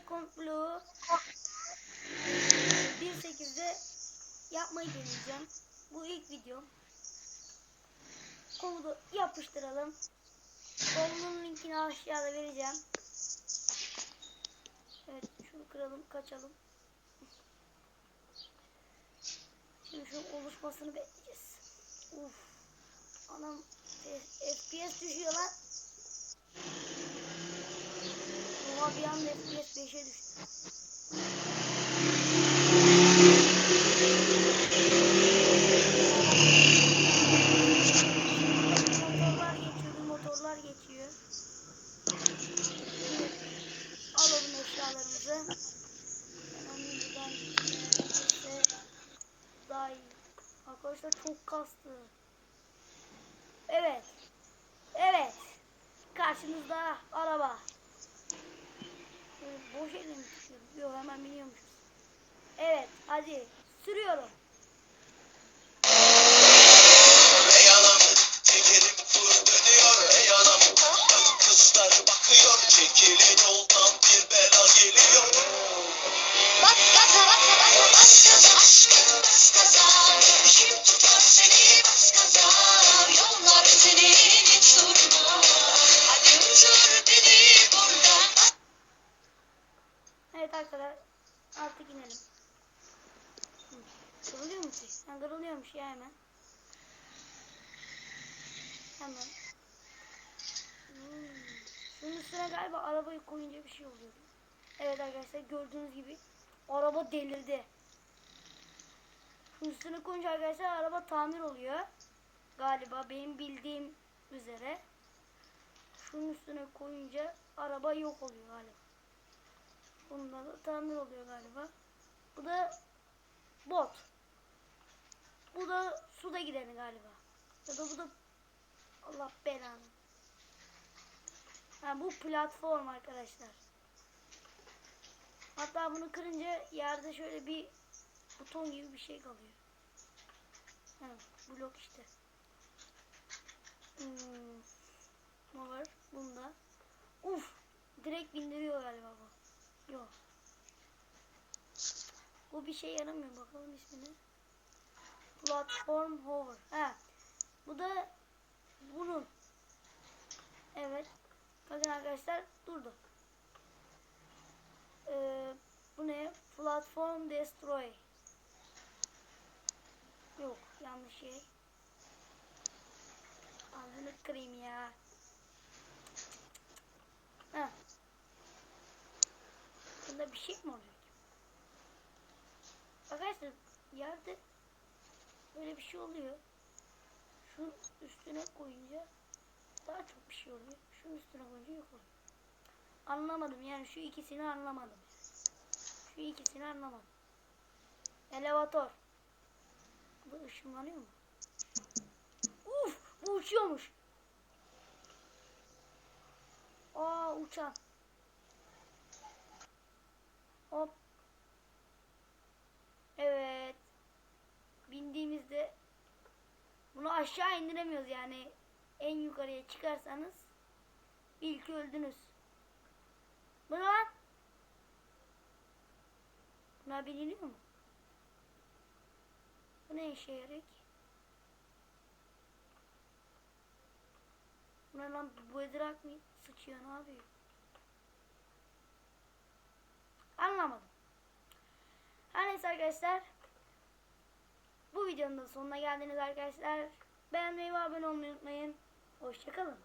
Tek Blue 1.8'de yapmayı deneyeceğim. Bu ilk video. Komudu yapıştıralım. Kolunun linkini aşağıda vereceğim. Evet şunu kıralım kaçalım. Şimdi şunun oluşmasını bekleyeceğiz. Uf. Anam FPS düşüyor lan. Oha bir anda FPS 5'e düştü. Motorlar geçiyor, motorlar geçiyor. Alalım eşyalarımızı. İyi. Arkadaşlar çok kastı. Evet. Evet. Karşımızda araba. Böyle boş elle mi hemen biniyormuşuz. Evet hadi sürüyorum. Arkadaşlar artık inelim. Kırılıyor mu ki? Ha, kırılıyormuş ya hemen. Hemen. Hmm. Üstüne galiba arabayı koyunca bir şey oluyor. Evet arkadaşlar gördüğünüz gibi araba delirdi. Şunun üstüne koyunca arkadaşlar araba tamir oluyor. Galiba benim bildiğim üzere. Şunun üstüne koyunca araba yok oluyor galiba. Bunda da tamir oluyor galiba. Bu da bot. Bu da suda gideni galiba. Ya da bu da Allah belanı. Ha, bu platform arkadaşlar. Hatta bunu kırınca yerde şöyle bir buton gibi bir şey kalıyor. Ha, blok işte. Hmm. Ne var? Bunda. Uf. Direkt bindiriyor galiba bu. Yok. Bu bir şey yaramıyor bakalım ismini. Platform hover. Ha. Bu da bunun. Evet. Bakın arkadaşlar durdu. Ee, bu ne? Platform destroy. Yok yanlış şey. Ağzını kırayım ya. Ha. Bunda bir şey mi oluyor? Arkadaşlar yerde böyle bir şey oluyor. Şunun üstüne koyunca daha çok bir şey oluyor. Şunun üstüne koyunca yok oluyor. Anlamadım yani şu ikisini anlamadım. Şu ikisini anlamadım. Elevator. Bu ışınlanıyor mu? Uf, bu uçuyormuş. Aa uçan. Hop. Evet. Bindiğimizde bunu aşağı indiremiyoruz yani. En yukarıya çıkarsanız bil ki öldünüz. Bu ne lan? Buna biniliyor mu? Bu ne işe yarıyor ki? Bu ne lan? Bu edrak mı? Sıçıyor ne yapıyor? Anlamadım. Her neyse arkadaşlar. Bu videonun da sonuna geldiniz arkadaşlar. Beğenmeyi ve abone olmayı unutmayın. Hoşçakalın.